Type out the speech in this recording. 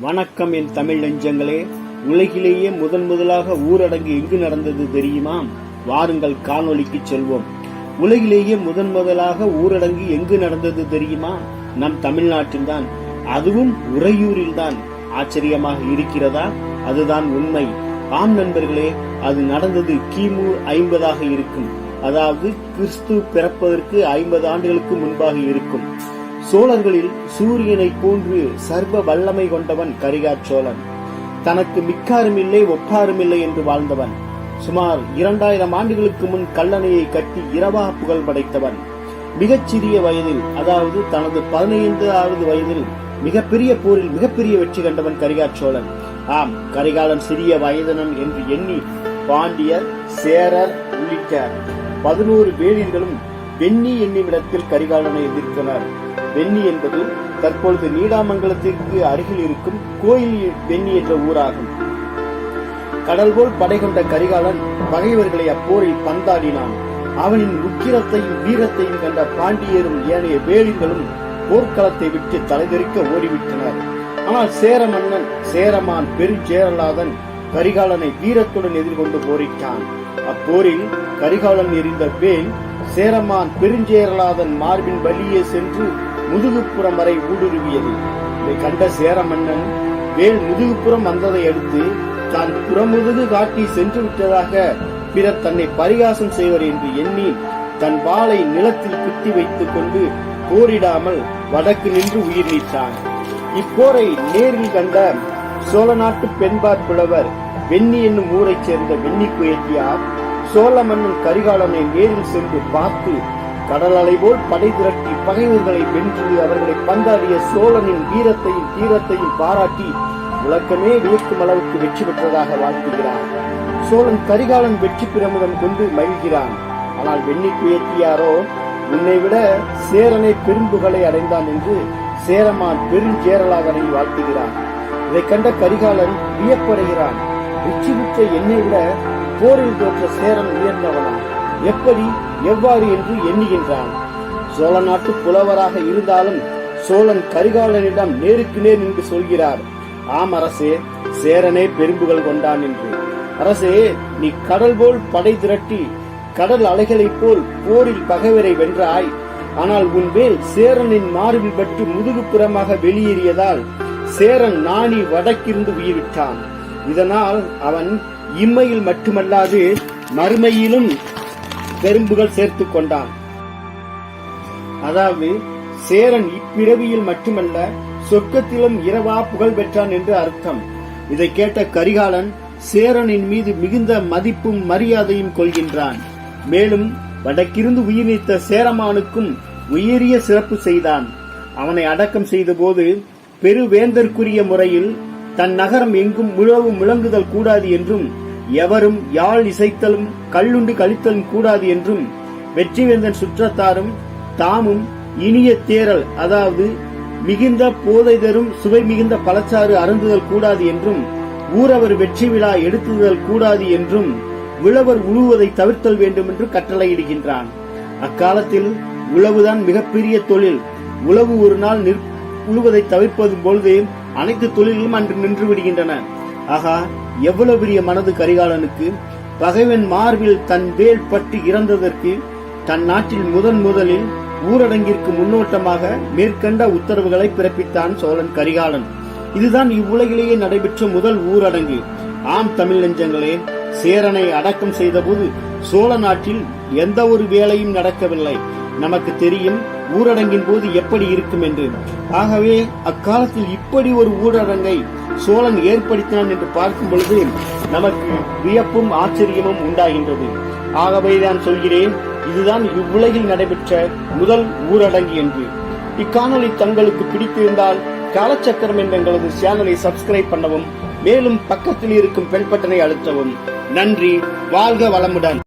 வணக்கம் என் தமிழ் நெஞ்சங்களே. உலகிலேயே முதன் முதலாக ஊரடங்கு எங்கு நடந்தது தெரியுமா? வாருங்கள் காணொளிக்கு செல்வோம். உலகிலேயே முதன் முதலாக ஊரடங்கு எங்கு நடந்தது தெரியுமா? நம் தமிழ்நாட்டில் தான் அதுவும் உறையூரில் தான் ஆச்சரியமாக இருக்கிறதா? அதுதான் உண்மை. ஆம் நண்பர்களே அது நடந்தது கிமு ஐம்பதாக இருக்கும். அதாவது கிறிஸ்து பிறப்பதற்கு ஐம்பது ஆண்டுகளுக்கு முன்பாக இருக்கும். சோழர்களில் சூரியனை போன்று சர்வ வல்லமை கொண்டவன் கரிகார் சோழன். தனக்கு மிக்காரும் இல்லை ஒப்பாரும் இல்லை என்று வாழ்ந்தவன். சுமார் இரண்டாயிரம் ஆண்டுகளுக்கு முன் கல்லணையை கட்டி இரவா புகழ் படைத்தவன். மிகச்சிறிய வயதில் அதாவது தனது பதினைந்தாவது வயதில் மிகப்பெரிய போரில் மிகப்பெரிய வெற்றி கண்டவன் கரிகார் சோழன். ஆம் கரிகாலன் சிறிய வயதினன் என்று எண்ணி பாண்டியர் சேரர் உள்ளிட்ட பதினோரு வேளிர்களும் வெண்ணி என்னுமிடத்தில் கரிகாலனை எதிர்த்தனர். வெண்ணி என்பது தற்பொழுது நீடாமங்கலத்திற்கு அருகில் இருக்கும் கோயில் வெண்ணி என்ற ஊராகும். கடல் போல் படை கொண்ட கரிகாலன் பகைவர்களை அப்போரில் பந்தாடினான். அவனின் உக்கிரத்தையும் வீரத்தையும் கண்ட பாண்டியரும் ஏனைய வேலிகளும் போர்க்களத்தை விட்டு தலைதெறிக்க ஓடிவிட்டனர். ஆனால் சேர மன்னன் சேரமான் பெருஞ்சேரலாதன் கரிகாலனை வீரத்துடன் எதிர்கொண்டு போரிட்டான். அப்போரில் கரிகாலன் எறிந்த வேல் சேரமான் பெருஞ்சேரலாதன் மார்பின் வழியே சென்று முதுகுப்புறம் வரை ஊடுருவியது. இதை கண்ட சேர மன்னன் வேல் முதுகுப்புறம் வந்ததை அடுத்து தான் புறமுதுகு காட்டி சென்று விட்டதாக பிறர் தன்னை பரிகாசம் செய்வர் என்று எண்ணி தன் வாளை நிலத்தில் குத்தி வைத்துக் கொண்டு போரிடாமல் வடக்கு நின்று உயிர் நீத்தான். இப்போரை நேரில் கண்ட சோழ நாட்டு பெண்பார் புலவர் வெண்ணி என்னும் ஊரைச் சேர்ந்த வெண்ணி குயத்தியார் சோழ மன்னன் கரிகாலனை நேரில் சென்று பார்த்து கடல் அலை போல் படை திரட்டி பகைவர்களை வென்று அவர்களை பந்தாடிய சோழனின் வீரத்தையும் தீரத்தையும் பாராட்டி உலகமே வியக்கும் அளவுக்கு வெற்றி பெற்றதாக வாழ்த்துகிறான் சோழன் கரிகாலன் வெற்றி பிரமுதம் கொண்டு மகிழ்கிறான். ஆனால் வெண்ணிக்கு ஏற்றியாரோ உன்னை விட சேரனை பெரும்புகளை அடைந்தான் என்று சேரமான் பெருஞ்சேரலாதனை வாழ்த்துகிறான். இதை கண்ட கரிகாலன் வியப்படைகிறான். வெற்றி பெற்ற என்னை விட போரில் தோற்ற சேரன் உயர்ந்தவனா எப்படி? எவ்வாறு? என்று எண்ணுகின்றான். சோழ நாட்டு புலவராக இருந்தாலும் சோழன் கரிகாலனிடம் நேருக்கு நேர் நின்று சொல்கிறார் ஆம் அரசே சேரனே பெரும்புகள் கொண்டான் என்று. அரசே நீ கடல் போல் படை திரட்டி கடல் அலைகளைப் போல் போரில் பகைவரை வென்றாய். ஆனால் உன் வேல் சேரனின் மார்பில் பட்டு முதுகுப்புறமாக வெளியேறியதால் சேரன் நாணி வடக்கிருந்து உயிர்விட்டான் இதனால் அவன் இம்மையில் மட்டுமல்லாது மறுமையிலும் பெரும்புகள் சேர்த்துக் கொண்டான். அதாவது சேரன் இப்பிறவியில் மட்டுமல்ல சொர்க்கத்திலும் இரவா புகழ் பெற்றான் என்று அர்த்தம். இதை கேட்ட கரிகாலன் சேரனின் மீது மிகுந்த மதிப்பும் மரியாதையும் கொள்கின்றான். மேலும் வடக்கிருந்து உயிர் நீத்த சேரமானுக்கும் உயரிய சிறப்பு செய்தான். அவனை அடக்கம் செய்தபோது பெருவேந்தற்குரிய முறையில் தன் நகரம் எங்கும் முழவும் முழங்குதல் கூடாது என்றும் எவரும் யாழ் இசைத்தலும் கல்லுண்டு கழித்தலும் கூடாது என்றும் வெற்றிவேந்தன் சுற்றத்தாரும் தாமும் இனிய தேரல் அதாவது மிகுந்த போதை தரும் சுவை மிகுந்த பழச்சாறு அருந்துதல் கூடாது என்றும் ஊரவர் வெற்றி விழா எடுத்துதல் கூடாது என்றும் உழவர் உழுவதை தவிர்த்தல் வேண்டும் என்று கட்டளையிடுகின்றான். அக்காலத்தில் உழவுதான் மிகப்பெரிய தொழில். உழவு ஒரு நாள் நிற் உழுவதை தவிர்ப்பது பொழுது அனைத்து தொழிலும் அன்று நின்று விடுகின்றன. ஆகா எவ்வளவு பெரிய மனது கரிகாலனுக்கு பகைவன் மார்பில் தன் வேல் பட்டு இறந்ததற்கு தன் நாட்டில் முதன் முதலில் ஊரடங்கிற்கு முன்னோட்டமாக மேற்கண்ட உத்தரவுகளை பிறப்பித்தான் சோழன் கரிகாலன். இதுதான் இவ்வுலகிலேயே நடைபெற்ற முதல் ஊரடங்கு. ஆம் தமிழ் நெஞ்சங்களே சேரனை அடக்கம் செய்தபோது சோழ நாட்டில் எந்த ஒரு வேலையும் நடக்கவில்லை. நமக்கு தெரியும் ஊரடங்கின் போது எப்படி இருக்கும் என்று. ஆகவே அக்காலத்தில் இப்படி ஒரு ஊரடங்கை சோழன் ஏற்படுத்தினான் என்று பார்க்கும் பொழுது நமக்கு வியப்பும் ஆச்சரியமும் உண்டாகின்றது. ஆகவே நான் சொல்கிறேன் இதுதான் இவ்வுலகில் நடைபெற்ற முதல் ஊரடங்கு என்று. இக்காணொலி தங்களுக்கு பிடித்திருந்தால் காலச்சக்கரம் என்ற எங்களது சேனலை சப்ஸ்கிரைப் பண்ணவும் மேலும் பக்கத்தில் இருக்கும் பெல் பட்டனை அழுத்தவும். நன்றி வாழ்க வளமுடன்.